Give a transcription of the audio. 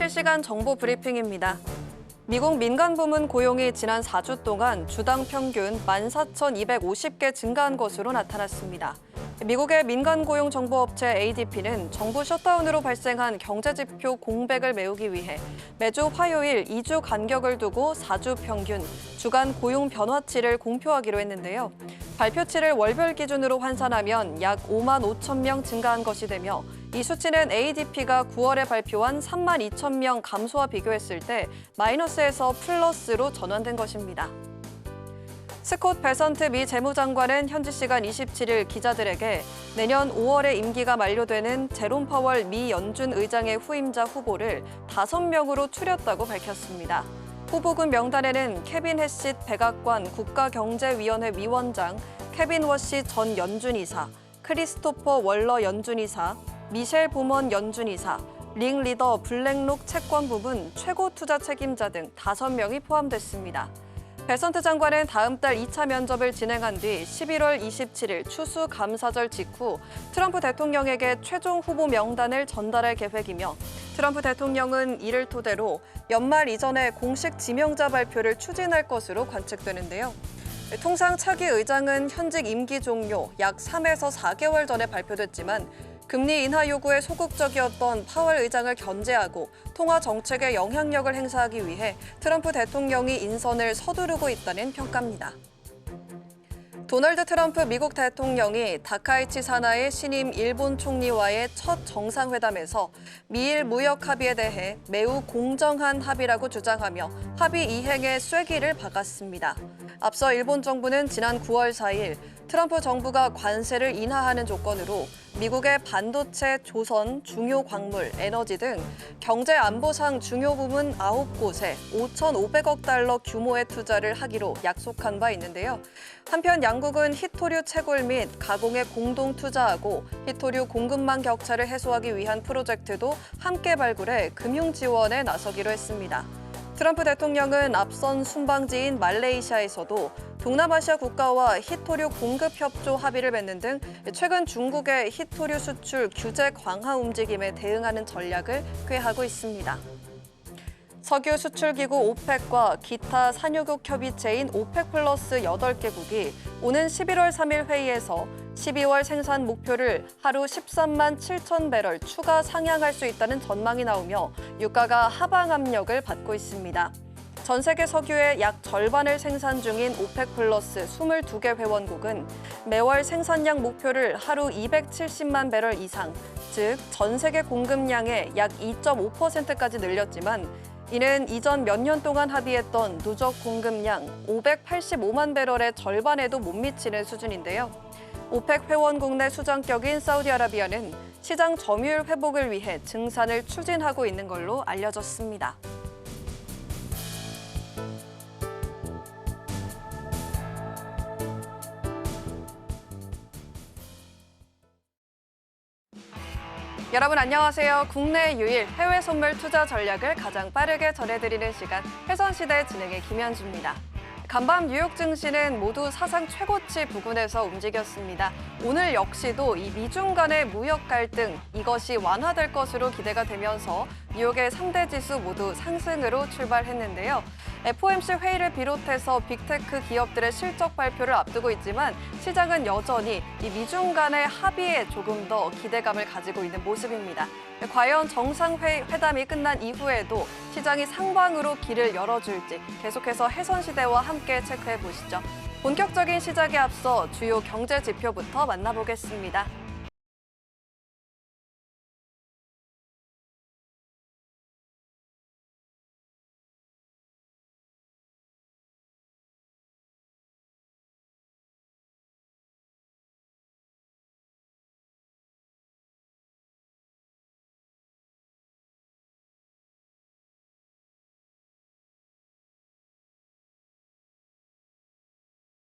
실시간 정보 브리핑입니다. 미국 민간 부문 고용이 지난 4주 동안 주당 평균 14,250개 증가한 것으로 나타났습니다. 미국의 민간 고용 정보 업체 ADP는 정부 셧다운으로 발생한 경제 지표 공백을 메우기 위해 매주 화요일 2주 간격을 두고 4주 평균 주간 고용 변화치를 공표하기로 했는데요. 발표치를 월별 기준으로 환산하면 약 5만 5천 명 증가한 것이 되며 이 수치는 ADP가 9월에 발표한 3만 2천 명 감소와 비교했을 때 마이너스에서 플러스로 전환된 것입니다. 스콧 베선트 미 재무장관은 현지 시간 27일 기자들에게 내년 5월에 임기가 만료되는 제롬 파월 미 연준 의장의 후임자 후보를 5명으로 추렸다고 밝혔습니다. 후보군 명단에는 케빈 해시 백악관 국가경제위원회 위원장, 케빈 워시 전 연준이사, 크리스토퍼 월러 연준이사, 미셸 보먼 연준 이사, 링 리더 블랙록 채권 부분 최고 투자 책임자 등 5명이 포함됐습니다. 베선트 장관은 다음 달 2차 면접을 진행한 뒤 11월 27일 추수 감사절 직후 트럼프 대통령에게 최종 후보 명단을 전달할 계획이며 트럼프 대통령은 이를 토대로 연말 이전에 공식 지명자 발표를 추진할 것으로 관측되는데요. 통상 차기 의장은 현직 임기 종료 약 3에서 4개월 전에 발표됐지만 금리 인하 요구에 소극적이었던 파월 의장을 견제하고 통화 정책에 영향력을 행사하기 위해 트럼프 대통령이 인선을 서두르고 있다는 평가입니다. 도널드 트럼프 미국 대통령이 다카이치 사나의 신임 일본 총리와의 첫 정상회담에서 미일 무역 합의에 대해 매우 공정한 합의라고 주장하며 합의 이행에 쐐기를 박았습니다. 앞서 일본 정부는 지난 9월 4일 트럼프 정부가 관세를 인하하는 조건으로 미국의 반도체, 조선, 중요 광물, 에너지 등 경제 안보상 중요 부문 9곳에 5,500억 달러 규모의 투자를 하기로 약속한 바 있는데요. 한편 양국은 히토류 채굴 및 가공에 공동 투자하고 히토류 공급망 격차를 해소하기 위한 프로젝트도 함께 발굴해 금융 지원에 나서기로 했습니다. 트럼프 대통령은 앞선 순방지인 말레이시아에서도 동남아시아 국가와 히토류 공급 협조 합의를 맺는 등 최근 중국의 히토류 수출 규제 강화 움직임에 대응하는 전략을 꾀하고 있습니다. 석유 수출기구 오펙과 기타 산유국 협의체인 오펙 플러스 8개국이 오는 11월 3일 회의에서 12월 생산 목표를 하루 13만 7천 배럴 추가 상향할 수 있다는 전망이 나오며 유가가 하방 압력을 받고 있습니다. 전 세계 석유의 약 절반을 생산 중인 오펙 플러스 22개 회원국은 매월 생산량 목표를 하루 270만 배럴 이상, 즉 전 세계 공급량의 약 2.5%까지 늘렸지만 이는 이전 몇 년 동안 합의했던 누적 공급량 585만 배럴의 절반에도 못 미치는 수준인데요. 오펙 회원국 내 수장격인 사우디아라비아는 시장 점유율 회복을 위해 증산을 추진하고 있는 걸로 알려졌습니다. 여러분 안녕하세요. 국내 유일 해외 선물 투자 전략을 가장 빠르게 전해드리는 시간 해선시대 진행의 김현주입니다. 간밤 뉴욕 증시는 모두 사상 최고치 부근에서 움직였습니다. 오늘 역시도 이 미중 간의 무역 갈등 이것이 완화될 것으로 기대가 되면서 뉴욕의 3대 지수 모두 상승으로 출발했는데요. FOMC 회의를 비롯해서 빅테크 기업들의 실적 발표를 앞두고 있지만 시장은 여전히 이 미중 간의 합의에 조금 더 기대감을 가지고 있는 모습입니다. 과연 정상회담이 끝난 이후에도 시장이 상방으로 길을 열어줄지 계속해서 해선시대와 함께 체크해 보시죠. 본격적인 시작에 앞서 주요 경제 지표부터 만나보겠습니다.